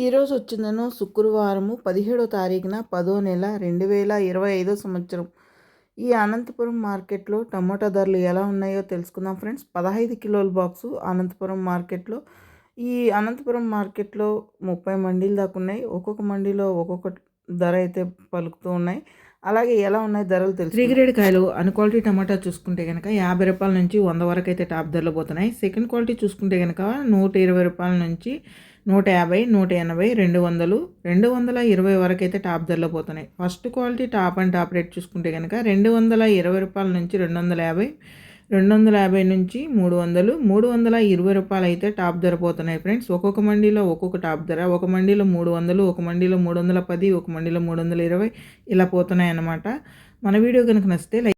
ఈరోజు వచ్చిందను శుక్రవారము పదిహేడో తారీఖున పదో నెల రెండు వేల ఇరవై ఐదో సంవత్సరం. ఈ అనంతపురం మార్కెట్లో టమోటా ధరలు ఎలా ఉన్నాయో తెలుసుకుందాం ఫ్రెండ్స్. పదహైదు కిలోల బాక్సు అనంతపురం మార్కెట్లో. ఈ అనంతపురం మార్కెట్లో ముప్పై మండీలు దాకా ఉన్నాయి. ఒక్కొక్క మండీలో ఒక్కొక్క ధర అయితే పలుకుతూ ఉన్నాయి. అలాగే ఎలా ఉన్నాయి ధరలు తెలుసు త్రీ గ్రేడ్ కాయలు అన్ క్వాలిటీ టమాటా చూసుకుంటే కనుక యాభై రూపాయల నుంచి వంద వరకు అయితే టాప్ ధరలు పోతున్నాయి. సెకండ్ క్వాలిటీ చూసుకుంటే కనుక నూట ఇరవై రూపాయల నుంచి నూట యాభై నూట ఎనభై రెండు వందలు రెండు వందల ఇరవై వరకు అయితే టాప్ ధరలో పోతున్నాయి. First quality top and top rate చూసుకుంటే కనుక రెండు వందల ఇరవై రూపాయల నుంచి రెండు వందల యాభై రెండు వందల యాభై నుంచి మూడు వందలు మూడు వందల ఇరవై రూపాయలు అయితే టాప్ ధర పోతున్నాయి ఫ్రెండ్స్. ఒక్కొక్క మండీలో ఒక్కొక్క టాప్ ధర ఒక మండీలో మూడు వందలు ఒక మండీలో మూడు వందల పది ఒక మండీలో మూడు వందల ఇరవై ఇలా పోతున్నాయి అన్నమాట మన వీడియో కనుక నచ్చితే లైక్